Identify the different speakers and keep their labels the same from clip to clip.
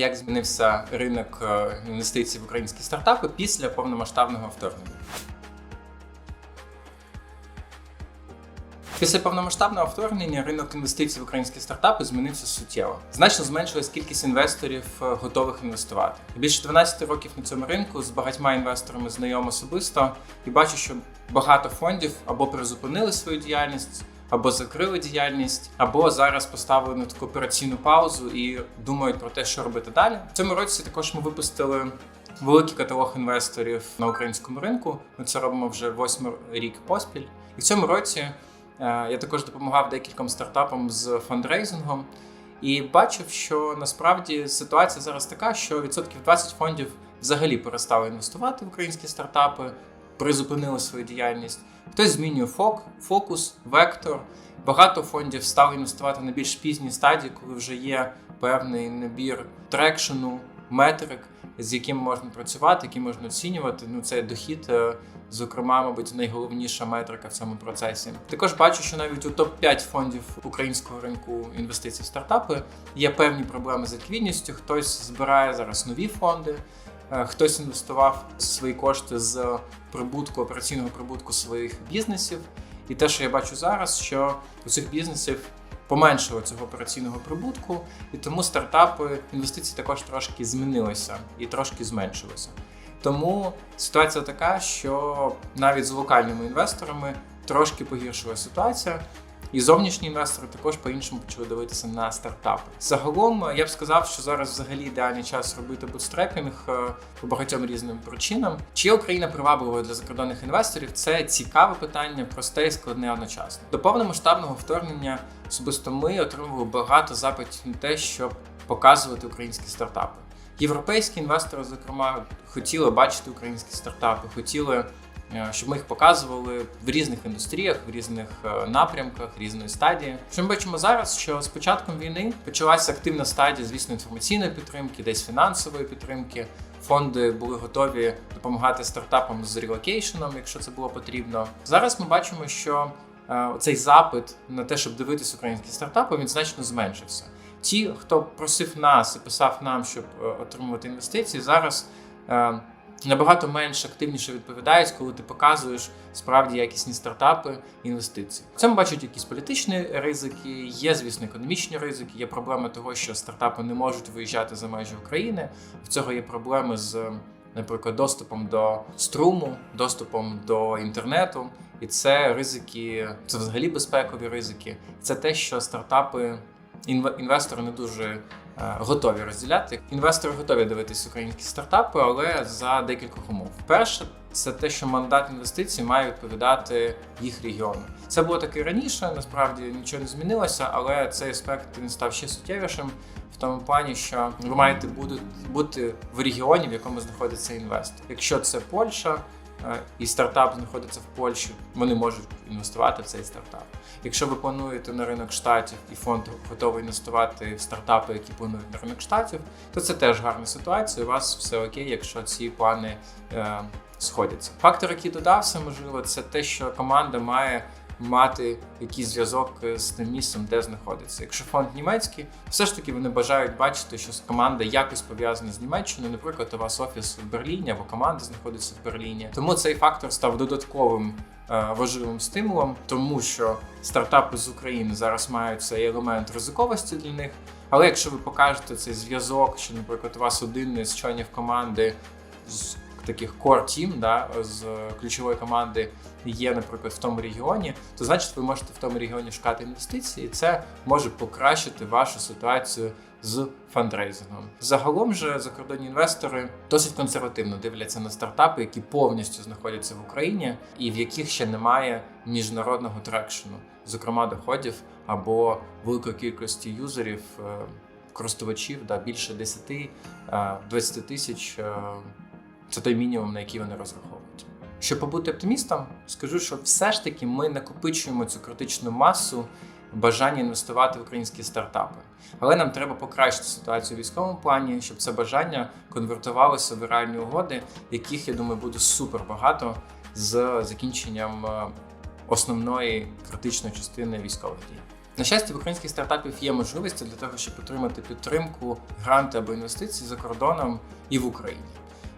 Speaker 1: як змінився ринок е, інвестицій в українські стартапи після повномасштабного вторгнення. Після повномасштабного вторгнення ринок інвестицій в українські стартапи змінився суттєво. Значно зменшилась кількість інвесторів, е, готових інвестувати. Більше 12 років на цьому ринку з багатьма інвесторами знайом особисто і бачу, що багато фондів або призупинили свою діяльність. Або закрили діяльність, або зараз поставили на таку операційну паузу і думають про те, що робити далі. В цьому році також ми випустили великий каталог інвесторів на українському ринку. Ми це робимо вже восьмий рік поспіль. І в цьому році е, я також допомагав декільком стартапам з фандрейзингом. І бачив, що насправді ситуація зараз така, що відсотків 20 фондів взагалі перестали інвестувати в українські стартапи, призупинили свою діяльність. Хтось змінює фок, фокус, вектор. Багато фондів стали інвестувати на більш пізній стадії, коли вже є певний набір трекшену, метрик, з яким можна працювати, які можна оцінювати. Ну це дохід, е, зокрема, мабуть, найголовніша метрика в цьому процесі. Також бачу, що навіть у топ 5 фондів українського ринку інвестицій в стартапи є певні проблеми з ліквідністю. Хтось збирає зараз нові фонди. Е, Хтось інвестував свої кошти з прибутку, операційного прибутку своїх бізнесів. І те, що я бачу зараз, що у цих бізнесів поменшило цього операційного прибутку, і тому стартапи інвестиції також трошки змінилися і трошки зменшилися. Тому ситуація така, що навіть з локальними інвесторами трошки погіршила ситуація. І зовнішні інвестори також по-іншому почали дивитися на стартапи. Загалом я б сказав, що зараз взагалі ідеальний час робити бутстрепінг е, по багатьом різним причинам. Чи є Україна привабливою для закордонних інвесторів? Це цікаве питання, просте і складне одночасно. До повномасштабного вторгнення особисто ми отримували багато запитів на те, щоб показувати українські стартапи. Європейські інвестори, зокрема, хотіли бачити українські стартапи, хотіли Е, щоб ми їх показували в різних індустріях, в різних е, напрямках, різної стадії. Що ми бачимо зараз, що з початком війни почалася активна стадія, звісно, інформаційної підтримки, десь фінансової підтримки. Фонди були готові допомагати стартапам з релокейшеном, якщо це було потрібно. Зараз ми бачимо, що е, цей запит на те, щоб дивитися українські стартапи, він значно зменшився. Ті, хто просив нас і писав нам, щоб отримувати інвестиції, зараз набагато менш активніше відповідають, коли ти показуєш справді якісні стартапи, інвестиції. В цьому бачать якісь політичні ризики, є, звісно, економічні ризики, є проблеми того, що стартапи не можуть виїжджати за межі України. В цього є проблеми з. Наприклад, доступом до струму, доступом до інтернету, і це ризики, це взагалі безпекові ризики. Це те, що стартапи інвестори не дуже Е, готові розділяти. Інвестори готові дивитися українські стартапи, але за декількох умов. Перше, це те, що мандат інвестицій має відповідати їх регіону. Це було таке раніше, насправді нічого не змінилося, але цей аспект він став ще суттєвішим в тому плані, що ви маєте бути в регіоні, в якому знаходиться інвестор. Якщо це Польща. Е, і стартап знаходиться в Польщі, вони можуть інвестувати в цей стартап. Якщо ви плануєте на ринок штатів і фонд готовий інвестувати в стартапи, які планують на ринок штатів, то це теж гарна ситуація. У вас все окей, якщо ці плани е, сходяться. Фактор, який додався, можливо, це те, що команда має мати якийсь зв'язок з тим місцем, де знаходиться. Якщо фонд німецький, все ж таки вони бажають бачити, що команда якось пов'язана з Німеччиною. Наприклад, у вас офіс в Берліні або команда знаходиться в Берліні. Тому цей фактор став додатковим. Е, важливим стимулом, тому що стартапи з України зараз мають цей елемент ризиковості для них. Але якщо ви покажете цей зв'язок, що, наприклад, у вас один із членів команди з таких core team, да, з ключової команди є, наприклад, в тому регіоні, то значить ви можете в тому регіоні шукати інвестиції, і це може покращити вашу ситуацію з фандрейзингом. Загалом же закордонні інвестори досить консервативно дивляться на стартапи, які повністю знаходяться в Україні, і в яких ще немає міжнародного трекшену, зокрема доходів або великої кількості юзерів. Е, користувачів да, більше 10-20 е, тисяч е, це той мінімум, на який вони розраховують. Щоб побути оптимістом, скажу, що все ж таки ми накопичуємо цю критичну масу бажання інвестувати в українські стартапи. Але нам треба покращити ситуацію в військовому плані, щоб це бажання конвертувалося в реальні угоди, яких я думаю буде супер багато з закінченням е, основної критичної частини військових дій. На щастя, в українських стартапів є можливості для того, щоб отримати підтримку, гранти або інвестиції за кордоном і в Україні.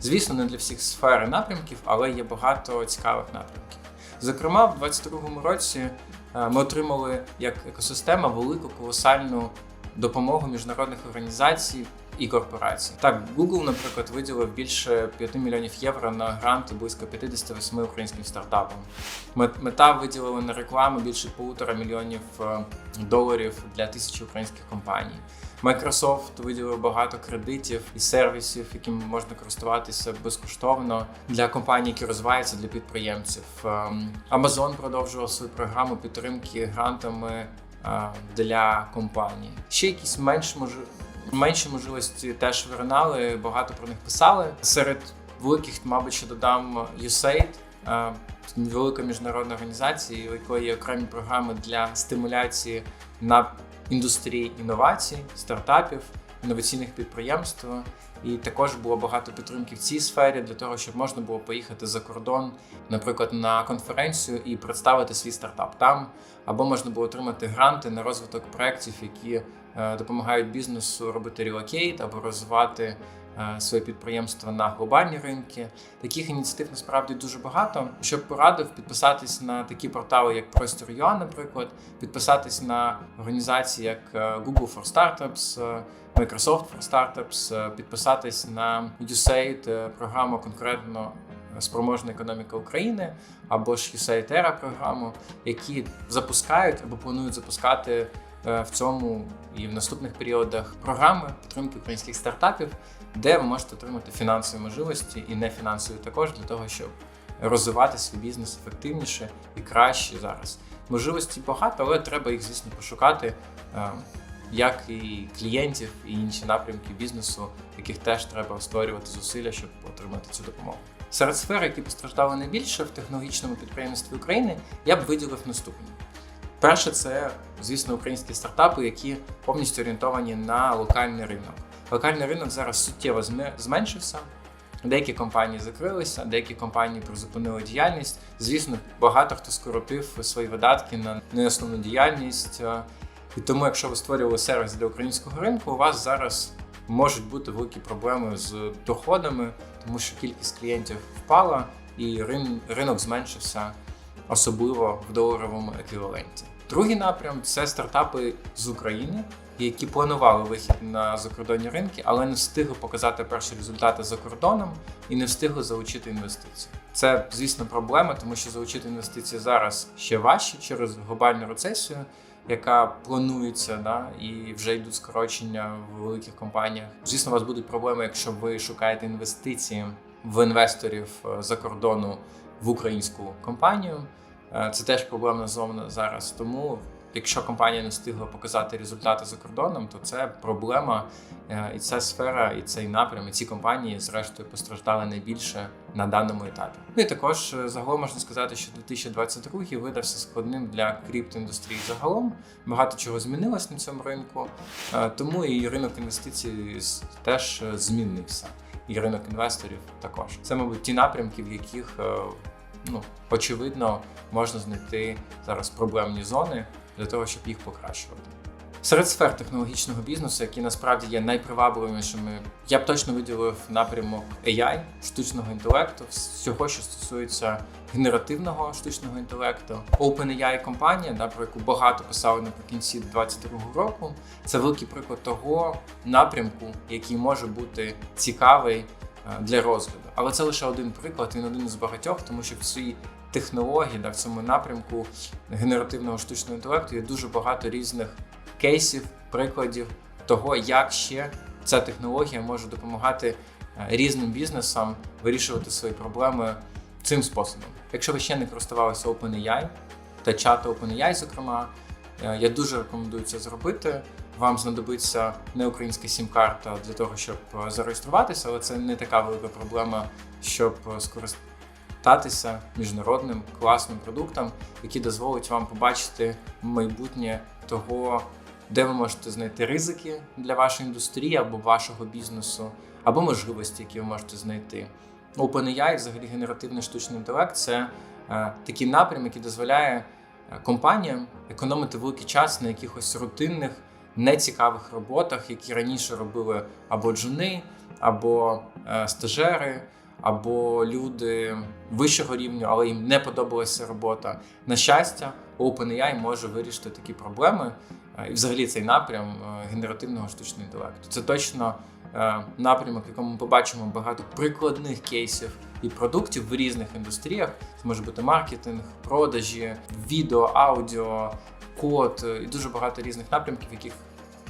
Speaker 1: Звісно, не для всіх сфер і напрямків, але є багато цікавих напрямків. Зокрема, в 2022 році е, ми отримали як екосистема велику колосальну допомогу міжнародних організацій і корпорацій. Так, Google, наприклад, виділив більше 5 мільйонів євро на гранти близько 58 українським стартапам. Мет- Мета виділила на рекламу більше полутора мільйонів е, доларів для тисячі українських компаній. Microsoft виділив багато кредитів і сервісів, якими можна користуватися безкоштовно для компаній, які розвиваються для підприємців. Ем, Amazon продовжував свою програму підтримки грантами е, для компаній. Ще якісь менш мож... менші можливості теж виринали, багато про них писали. Серед великих, мабуть, ще додам USAID, е, велика міжнародна організація, у якої є окремі програми для стимуляції на індустрії інновацій, стартапів, інноваційних підприємств. І також було багато підтримки в цій сфері для того, щоб можна було поїхати за кордон, наприклад, на конференцію і представити свій стартап там, або можна було отримати гранти на розвиток проєктів, які е, допомагають бізнесу робити релокейт або розвивати своє підприємство на глобальні ринки. Таких ініціатив насправді дуже багато. Щоб порадив підписатись на такі портали, як Простір.ua, наприклад, підписатись на організації, як е, Google for Startups, е, Microsoft for Startups, е, підписатись на USAID, е, програму конкретно спроможна економіка України або ж USAID Era програму, які запускають або планують запускати е, в цьому і в наступних періодах програми підтримки українських стартапів, де ви можете отримати фінансові можливості і не фінансові також для того, щоб розвивати свій бізнес ефективніше і краще зараз. Можливості багато, але треба їх, звісно, пошукати. е, Як і клієнтів, і інші напрямки бізнесу, яких теж треба створювати зусилля, щоб отримати цю допомогу. Серед сфер, які постраждали найбільше в технологічному підприємстві України, я б виділив наступні. Перше, це, звісно, українські стартапи, які повністю орієнтовані на локальний ринок. Локальний ринок зараз суттєво зме- зменшився. Деякі компанії закрилися, деякі компанії призупинили діяльність. Звісно, багато хто скоротив свої видатки на неосновну діяльність. Е, І тому, якщо ви створювали сервіс для українського ринку, у вас зараз можуть бути великі проблеми з доходами, тому що кількість клієнтів впала і ринок зменшився, особливо в доларовому еквіваленті. Другий напрям це стартапи з України, які планували вихід на закордонні ринки, але не встигли показати перші результати за кордоном і не встигли залучити інвестиції. Це, звісно, проблема, тому що залучити інвестиції зараз ще важче через глобальну рецесію, яка планується, да, і вже йдуть скорочення в великих компаніях. Звісно, у вас будуть проблеми, якщо ви шукаєте інвестиції в інвесторів е, за кордону в українську компанію. Е, Це теж проблемна зона зараз. Тому, якщо компанія не встигла показати результати за кордоном, то це проблема. Е, І ця сфера, і цей напрям, і ці компанії, зрештою, постраждали найбільше на даному етапі. Ну і також е, загалом можна сказати, що 2022 видався складним для криптоіндустрії загалом. Багато чого змінилось на цьому ринку, тому і ринок інвестицій теж змінився. І ринок інвесторів також. Це, мабуть, ті напрямки, в яких ну, очевидно можна знайти зараз проблемні зони для того, щоб їх покращувати. Серед сфер технологічного бізнесу, які насправді є найпривабливішими, я б точно виділив напрямок AI, штучного інтелекту, всього, що стосується генеративного штучного інтелекту. OpenAI компанія, да, про яку багато писали наприкінці 2022 року. Це великий приклад того напрямку, який може бути цікавий для розгляду. Але це лише один приклад, він один з багатьох, тому що в цій технології, да, в цьому напрямку генеративного штучного інтелекту є дуже багато різних кейсів, прикладів того, як ще ця технологія може допомагати е, різним бізнесам вирішувати свої проблеми цим способом. Якщо ви ще не користувалися OpenAI та чату OpenAI, зокрема, е, я дуже рекомендую це зробити. Вам знадобиться не українська сім-карта для того, щоб е, зареєструватися, але це не така велика проблема, щоб е, скористатися міжнародним класним продуктом, який дозволить вам побачити майбутнє того, де ви можете знайти ризики для вашої індустрії або вашого бізнесу, або можливості, які ви можете знайти. OpenAI, взагалі генеративний штучний інтелект, це е, такий напрям, який дозволяє е, компаніям економити великий час на якихось рутинних, нецікавих роботах, які раніше робили або джуни, або е, стажери, або люди вищого рівню, але їм не подобалася робота. На щастя, OpenAI може вирішити такі проблеми. Е, І взагалі цей напрям е, генеративного штучного інтелекту. Це точно е, напрямок, якому ми побачимо багато прикладних кейсів і продуктів в різних індустріях. Це може бути маркетинг, продажі, відео, аудіо, код і дуже багато різних напрямків, яких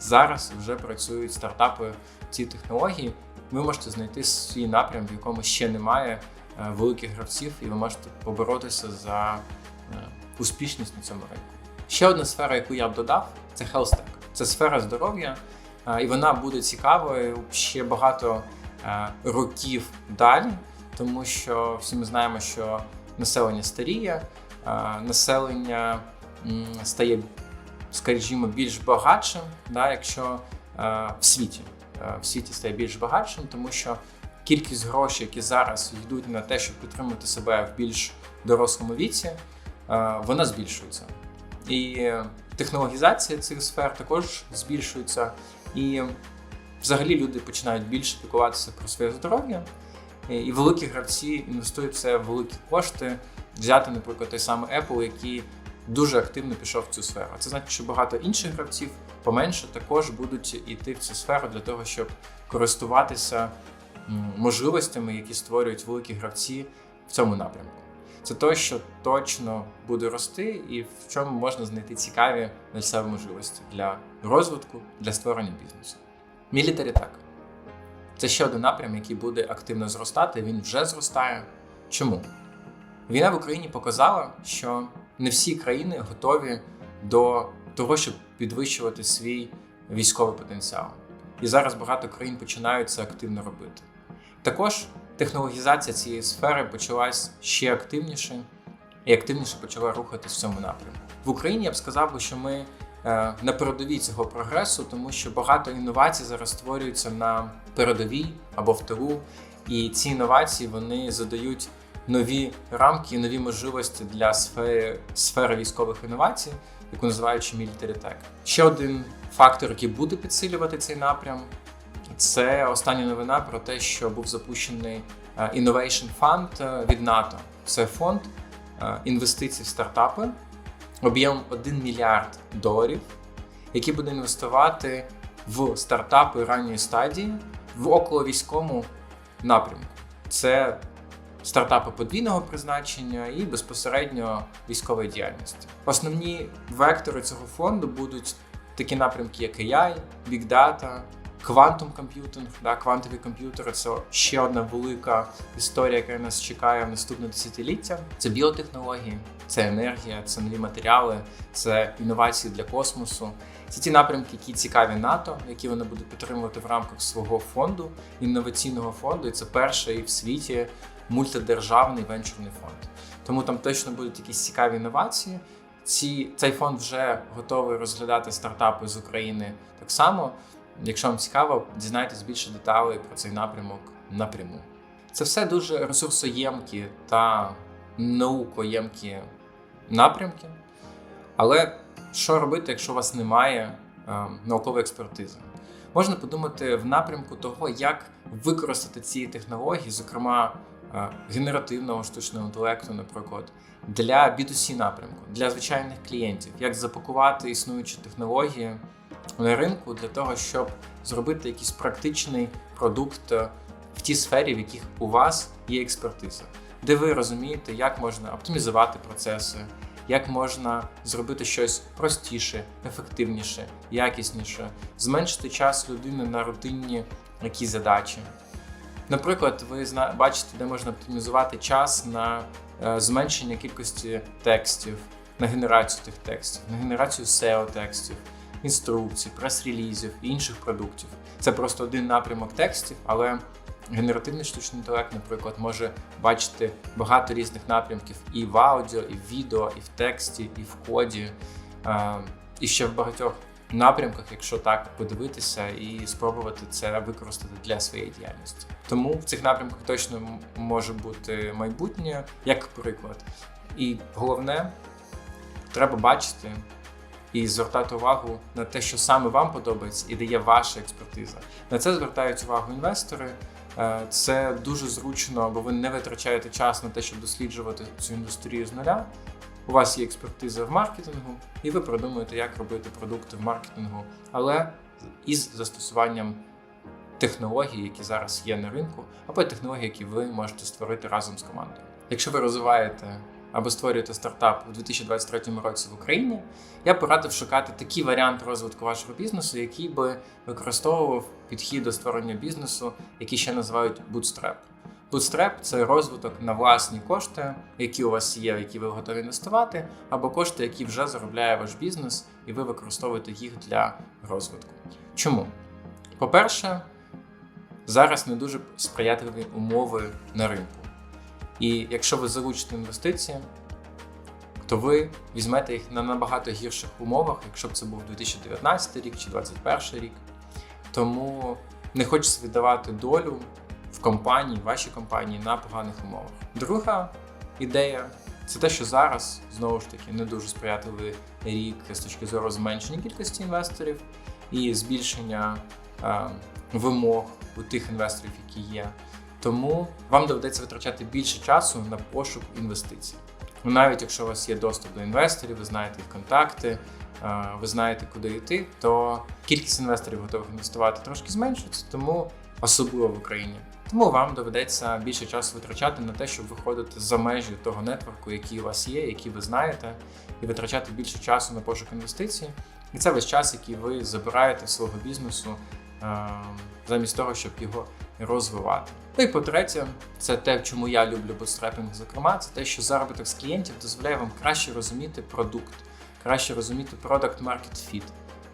Speaker 1: зараз вже працюють стартапи ці технології. Ви можете знайти свій напрям, в якому ще немає е, великих гравців, і ви можете поборотися за е, успішність на цьому ринку. Ще одна сфера, яку я б додав, це tech. Це сфера здоров'я, е, і вона буде цікавою ще багато років далі, тому що всі ми знаємо, що населення старіє, населення стає, скажімо, більш багатшим, да, якщо в світі. Е, В світі стає більш багатшим, тому що кількість грошей, які зараз йдуть на те, щоб підтримати себе в більш дорослому віці, е, вона збільшується. І технологізація цих сфер також збільшується. І взагалі люди починають більше піклуватися про своє здоров'я. І великі гравці інвестують в це великі кошти. Взяти, наприклад, той самий Apple, який дуже активно пішов в цю сферу. Це значить, що багато інших гравців поменше також будуть йти в цю сферу для того, щоб користуватися можливостями, які створюють великі гравці в цьому напрямку. Це те, що точно буде рости, і в чому можна знайти цікаві для себе можливості для розвитку, для створення бізнесу. Military Tech. Це ще один напрям, який буде активно зростати. Він вже зростає. Чому? Війна в Україні показала, що не всі країни готові до того, щоб підвищувати свій військовий потенціал. І зараз багато країн починають це активно робити. Також технологізація цієї сфери почалась ще активніше і активніше почала рухатись в цьому напрямку. В Україні я б сказав, що ми е, на передовій цього прогресу, тому що багато інновацій зараз створюються на передовій або в тилу, і ці інновації вони задають нові рамки, нові можливості для сфери, сфери військових інновацій, яку називають ще Military. Ще один фактор, який буде підсилювати цей напрям, це остання новина про те, що був запущений е, Innovation Fund е, від НАТО. Це фонд е, інвестицій в стартапи об'ємом 1 мільярд доларів, який буде інвестувати в стартапи ранньої стадії в околовійському напрямку. Це стартапи подвійного призначення і безпосередньо військової діяльності. Основні вектори цього фонду будуть такі напрямки, як AI, Big Data, Quantum Computing, да, квантові комп'ютери це ще одна велика історія, яка нас чекає в наступне десятиліття. Це біотехнології, це енергія, це нові матеріали, це інновації для космосу. Це ті напрямки, які цікаві НАТО, які вони будуть підтримувати в рамках свого фонду, інноваційного фонду. І це перший в світі мультидержавний венчурний фонд. Тому там точно будуть якісь цікаві інновації. Ці, Цей фонд вже готовий розглядати стартапи з України так само. Якщо вам цікаво, дізнайтесь більше деталей про цей напрямок напряму. Це все дуже ресурсоємкі та наукоємкі напрямки. Але що робити, якщо у вас немає е, наукової експертизи? Можна подумати в напрямку того, як використати ці технології, зокрема генеративного штучного інтелекту, наприклад, для B2C напрямку, для звичайних клієнтів, як запакувати існуючі технології на ринку для того, щоб зробити якийсь практичний продукт е, в тій сфері, в яких у вас є експертиза, де ви розумієте, як можна оптимізувати процеси, як можна зробити щось простіше, ефективніше, якісніше, зменшити час людини на рутинні якісь задачі. Наприклад, ви бачите, де можна оптимізувати час на е, зменшення кількості текстів, на генерацію тих текстів, на генерацію SEO текстів, інструкцій, прес-релізів і інших продуктів. Це просто один напрямок текстів, але генеративний штучний інтелект, наприклад, може бачити багато різних напрямків і в аудіо, і в відео, і в тексті, і в коді, е, і ще в багатьох напрямках, якщо так подивитися і спробувати це використати для своєї діяльності. Тому в цих напрямках точно може бути майбутнє, як приклад. І головне треба бачити і звертати увагу на те, що саме вам подобається і дає ваша експертиза. На це звертають увагу інвестори. Е, Це дуже зручно, бо ви не витрачаєте час на те, щоб досліджувати цю індустрію з нуля. У вас є експертиза в маркетингу, і ви продумуєте, як робити продукти в маркетингу, але із застосуванням технологій, які зараз є на ринку, або технологій, які ви можете створити разом з командою. Якщо ви розвиваєте або створюєте стартап у 2023 році в Україні, я порадив шукати такий варіант розвитку вашого бізнесу, який би використовував підхід до створення бізнесу, який ще називають bootstrap. Bootstrap – це розвиток на власні кошти, які у вас є, які ви готові інвестувати, або кошти, які вже заробляє ваш бізнес, і ви використовуєте їх для розвитку. Чому? По-перше, зараз не дуже сприятливі умови на ринку. І якщо ви залучите інвестиції, то ви візьмете їх на набагато гірших умовах, якщо б це був 2019 рік чи 2021 рік. Тому не хочеться віддавати долю в компанії, вашій компанії на поганих умовах. Друга ідея це те, що зараз знову ж таки не дуже сприятливий рік з точки зору зменшення кількості інвесторів і збільшення е, вимог у тих інвесторів, які є. Тому вам доведеться витрачати більше часу на пошук інвестицій. Ну, навіть якщо у вас є доступ до інвесторів, ви знаєте їх контакти, е, ви знаєте, куди йти, то кількість інвесторів готових інвестувати трошки зменшується, тому особливо в Україні. Тому вам доведеться більше часу витрачати на те, щоб виходити за межі того нетворку, який у вас є, який ви знаєте, і витрачати більше часу на пошук інвестицій. І це весь час, який ви забираєте свого бізнесу, замість того, щоб його розвивати. Ну і по-третє, це те, чому я люблю бутстрепінг, зокрема, це те, що заробіток з клієнтів дозволяє вам краще розуміти продукт, краще розуміти продакт market fit,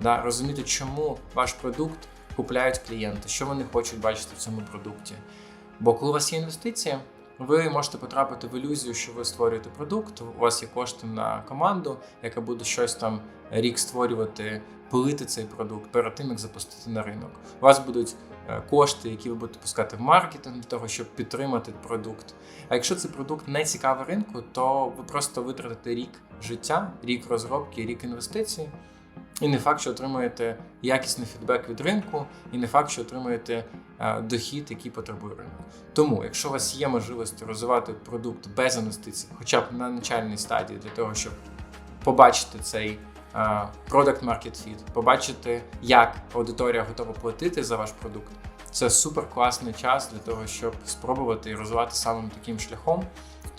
Speaker 1: да, розуміти, чому ваш продукт купляють клієнти, що вони хочуть бачити в цьому продукті. Бо коли у вас є інвестиції, ви можете потрапити в ілюзію, що ви створюєте продукт, у вас є кошти на команду, яка буде щось там рік створювати, пилити цей продукт перед тим, як запустити на ринок. У вас будуть е, кошти, які ви будете пускати в маркетинг для того, щоб підтримати продукт. А якщо цей продукт не цікавий ринку, то ви просто витратите рік життя, рік розробки, рік інвестицій. І не факт, що отримуєте якісний фідбек від ринку, і не факт, що отримуєте е, дохід, який потребує ринок. Тому, якщо у вас є можливість розвивати продукт без інвестицій, хоча б на начальній стадії, для того, щоб побачити цей е, product market fit, побачити, як аудиторія готова платити за ваш продукт, це супер класний час для того, щоб спробувати і розвивати самим таким шляхом.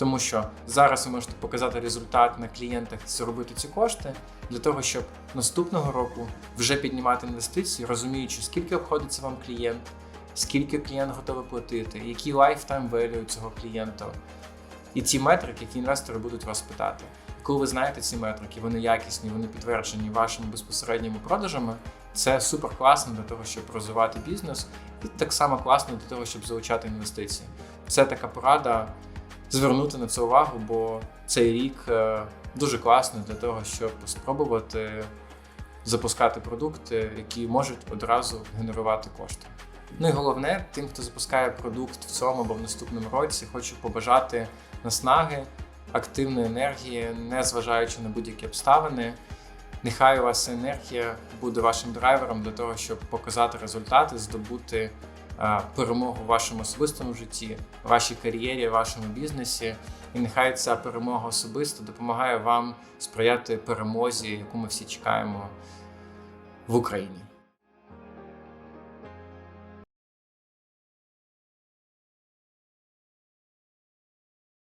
Speaker 1: Тому що зараз ви можете показати результат на клієнтах, заробити ці кошти для того, щоб наступного року вже піднімати інвестиції, розуміючи, скільки обходиться вам клієнт, скільки клієнт готовий платити, який lifetime value цього клієнта. І ці метрики, які інвестори будуть вас питати. Коли ви знаєте ці метрики, вони якісні, вони підтверджені вашими безпосередніми продажами. Це супер класно для того, щоб розвивати бізнес, і так само класно для того, щоб залучати інвестиції. Це така порада звернути на це увагу, бо цей рік е, дуже класний для того, щоб спробувати запускати продукти, які можуть одразу генерувати кошти. Ну і головне, тим, хто запускає продукт в цьому або в наступному році, хочу побажати наснаги, активної енергії, не зважаючи на будь-які обставини. Нехай у вас енергія буде вашим драйвером для того, щоб показати результати, здобути перемогу в вашому особистому житті, вашій кар'єрі, вашому бізнесі. І нехай ця перемога особисто допомагає вам сприяти перемозі, яку ми всі чекаємо в Україні.